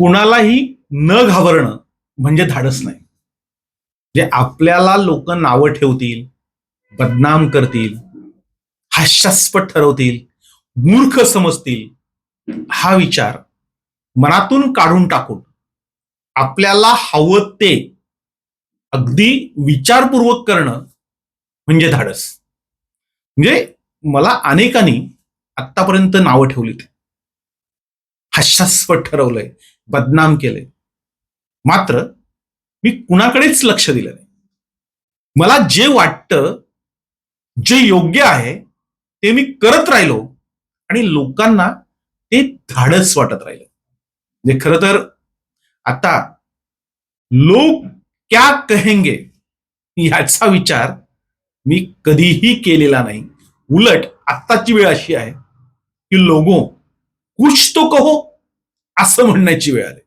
कुणालाही न घाबरणं म्हणजे धाडस नाही. जे आपल्याला लोक नावं ठेवतील बदनाम करतील हास्यास्पद ठरवतील मूर्ख समजतील हा विचार मनातून काढून टाकून आपल्याला हवं ते अगदी विचारपूर्वक करणं म्हणजे धाडस. म्हणजे मला अनेकांनी आत्तापर्यंत नावं ठेवलीत. हास्यास्पद ठरवलंय बदनाम केलंय. मात्र मी कुणाकडेच लक्ष दिलं नाही. मला जे वाटतं जे योग्य आहे ते मी करत राहिलो आणि लोकांना ते धाडस वाटत राहिलं. म्हणजे खरं तर आता लोक क्या कहेंगे याचा विचार मी कधीही केलेला नाही. उलट आत्ताची वेळ अशी आहे की लोगो कुछ तो कहो असं म्हणण्याची वेळ आली.